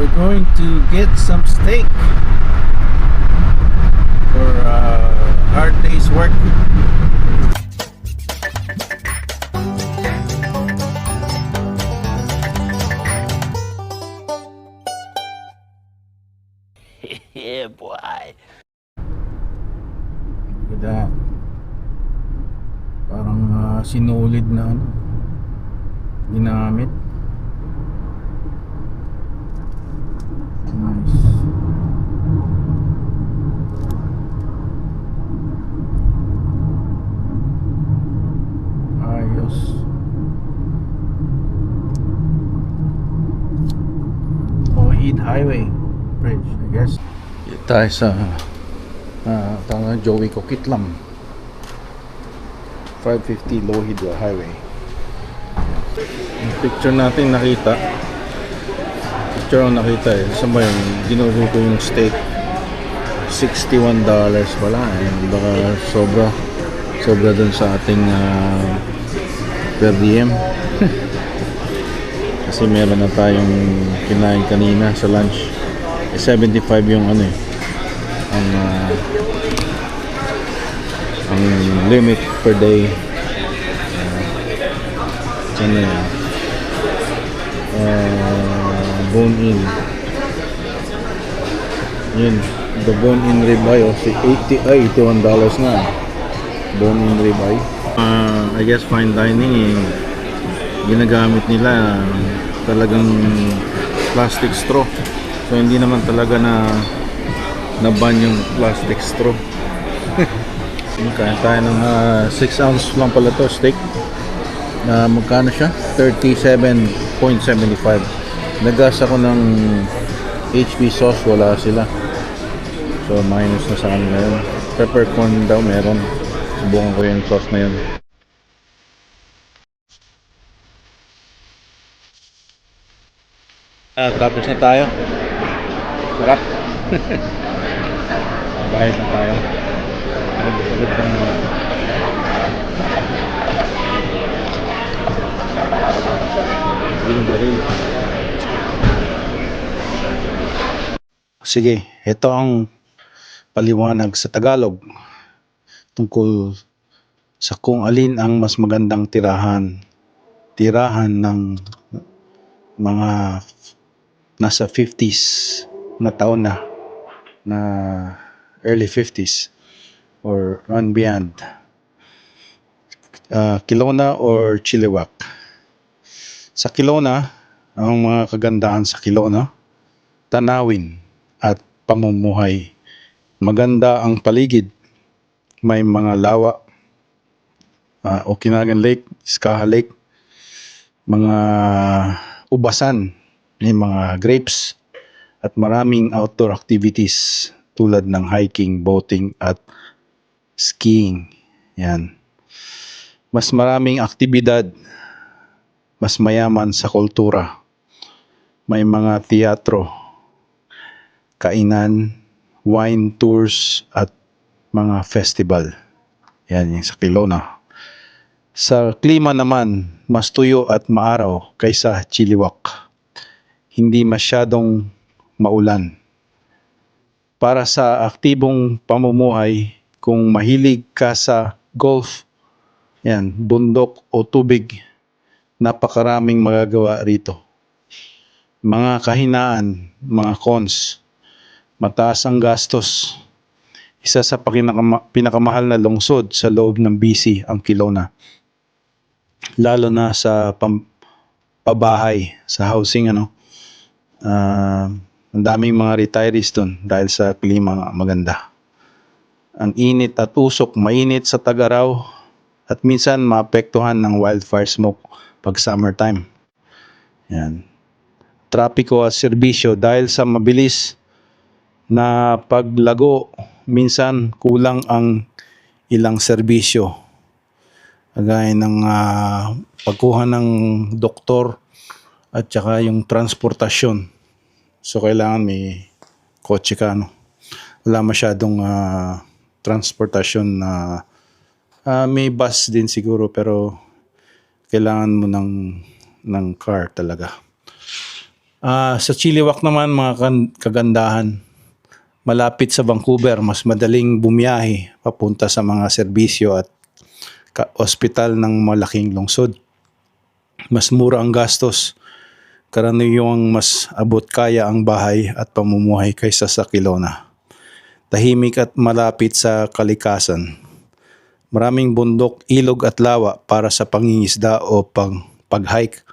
we're going to get some steak for uh, hard day's work. yeah, boy. Ganda. Parang ah, sinulid na ano. Ginamit. Highway. Bridge, I guess. Dito tayo sa uh, tawag Joey Coquitlam. 550 Lohid Highway. Yung picture natin nakita. Picture ang nakita eh. Saan ba yun? Ginuro ko yung steak 61 dollars wala eh. Baka sobra. Sobra dun sa ating ah, per diem kasi meron na tayong kinain kanina sa lunch. Eh, 75 yung ano eh. Ang ah, ang limit per day. Uh, ano yan? Uh, bone in yun the bone in ribeye oh, si 80 ay 81 dollars na bone in ribeye. Uh, I guess fine dining eh, ginagamit nila talagang plastic straw. So hindi naman talaga na na-ban yung plastic straw. Kaya tayo ng 6 ounce lang pala to steak. Na magkano siya? 37.75 Nagas ako ng HP sauce, wala sila. So minus na sa kanila yun Peppercorn daw meron. Subukan ko yung sauce na yun Ah, tapos na tayo Sarap Bayad na tayo Agad-agad ng. Sige, ito ang paliwanag sa Tagalog tungkol sa kung alin ang mas magandang tirahan. Tirahan ng mga nasa 50s na taon na na early 50s or run beyond. Uh, Kilona or Chilliwack? Sa Kilona ang mga kagandahan sa Kilona tanawin at pamumuhay. Maganda ang paligid. May mga lawa. Uh, Okinagan Lake Skaha Lake. Mga ubasan may mga grapes at maraming outdoor activities tulad ng hiking, boating at skiing. Yan. Mas maraming aktibidad, mas mayaman sa kultura. May mga teatro, kainan, wine tours at mga festival. Yan yung sa Kilona. Sa klima naman, mas tuyo at maaraw kaysa Chiliwak. Hindi masyadong maulan. Para sa aktibong pamumuhay, kung mahilig ka sa golf, yan, bundok o tubig, napakaraming magagawa rito. Mga kahinaan, mga cons, mataas ang gastos. Isa sa pinakamahal na lungsod sa loob ng BC ang Kilona. Lalo na sa pam- pabahay, sa housing ano. Ah, ang daming mga retirees doon dahil sa klima maganda. Ang init at usok, mainit sa tag-araw at minsan maapektuhan ng wildfire smoke pag summertime. Yan. Trapiko at serbisyo dahil sa mabilis na paglago, minsan kulang ang ilang serbisyo. Kagaya ng ah, pagkuha ng doktor at saka yung transportasyon. So kailangan may kotse ka no. Wala masyadong ah, transportasyon na ah, may bus din siguro pero kailangan mo ng ng car talaga. Ah, sa Chilliwack naman mga kagandahan. Malapit sa Vancouver, mas madaling bumiyahe papunta sa mga serbisyo at ospital ng malaking lungsod. Mas mura ang gastos. Karaniwang mas abot kaya ang bahay at pamumuhay kaysa sa Kelowna. Tahimik at malapit sa kalikasan. Maraming bundok, ilog at lawa para sa pangingisda o pang pag-hike.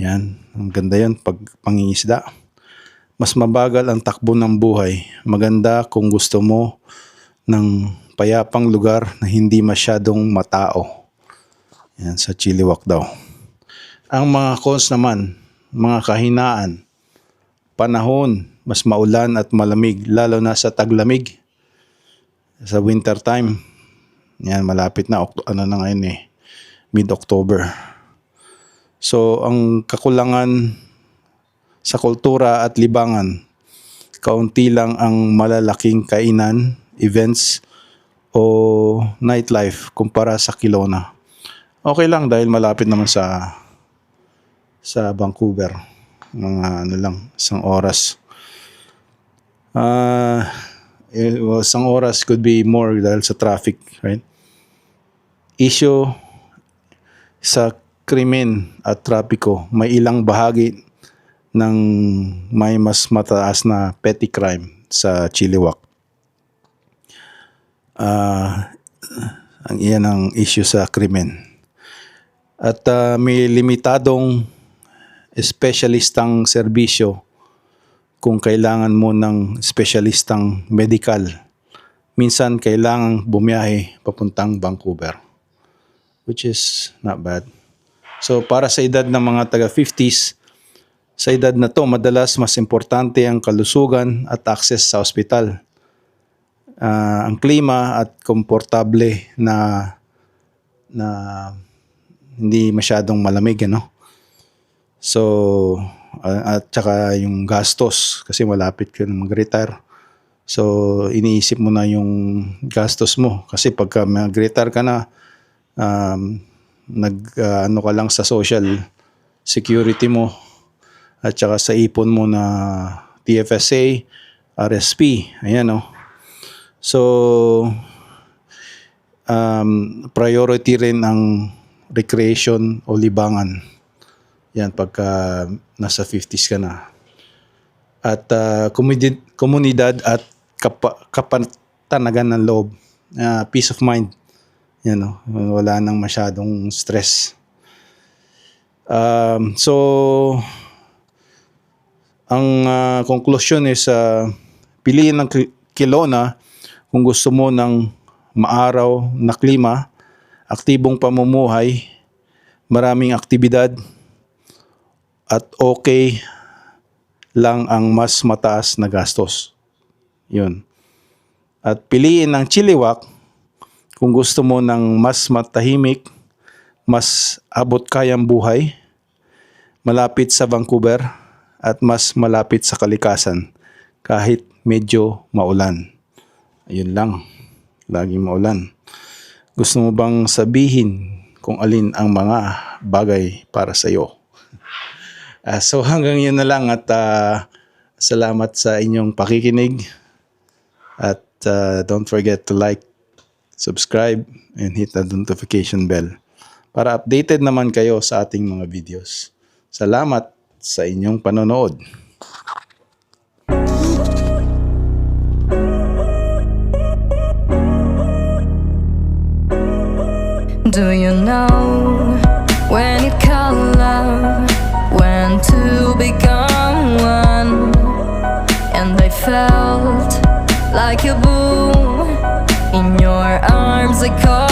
Yan, ang ganda yan pag pangingisda. Mas mabagal ang takbo ng buhay. Maganda kung gusto mo ng payapang lugar na hindi masyadong matao. Yan, sa Chilliwack daw. Ang mga cons naman, mga kahinaan, panahon, mas maulan at malamig, lalo na sa taglamig. Sa winter time, yan, malapit na, ano na ngayon eh, mid-October. So, ang kakulangan sa kultura at libangan, kaunti lang ang malalaking kainan, events, o nightlife kumpara sa Kelowna. Okay lang dahil malapit naman sa sa Vancouver. Mga ano lang, isang oras. Ah, eh, well, isang oras could be more dahil sa traffic, right? Issue sa krimen at trapiko, may ilang bahagi ng may mas mataas na petty crime sa Chilliwack. Ah, ang iyan ang issue sa krimen. At ah, may limitadong espesyalistang serbisyo kung kailangan mo ng espesyalistang medical. Minsan kailangang bumiyahe papuntang Vancouver. Which is not bad. So para sa edad ng mga taga 50s, sa edad na to, madalas mas importante ang kalusugan at access sa ospital. Ah, ang klima at komportable na na hindi masyadong malamig, ano? So, ah, at saka yung gastos kasi malapit ka na mag-retire. So, iniisip mo na yung gastos mo kasi pagka mag-retire ka na, um, nag ah, ano ka lang sa social security mo at saka sa ipon mo na TFSA, RSP, ayan oh. So um, priority rin ang recreation o libangan. Yan pagka nasa 50s ka na. At ah, komunidad, komunidad at kapa, kapantanagan ng loob. Ah, peace of mind. Yan oh, wala nang masyadong stress. Um, so ang ah, conclusion is ah, piliin ng Kelowna kung gusto mo ng maaraw na klima, aktibong pamumuhay, maraming aktibidad, at okay lang ang mas mataas na gastos. Yun. At piliin ng Chilliwack kung gusto mo ng mas matahimik, mas abot kayang buhay, malapit sa Vancouver, at mas malapit sa kalikasan kahit medyo maulan. Ayun lang. Laging maulan. Gusto mo bang sabihin kung alin ang mga bagay para sa iyo? Ah, so hanggang yun na lang at ah, salamat sa inyong pakikinig. At ah, don't forget to like, subscribe, and hit the notification bell para updated naman kayo sa ating mga videos. Salamat sa inyong panonood. Do you know when it called love, become one? And I felt like a boom in your arms. I caught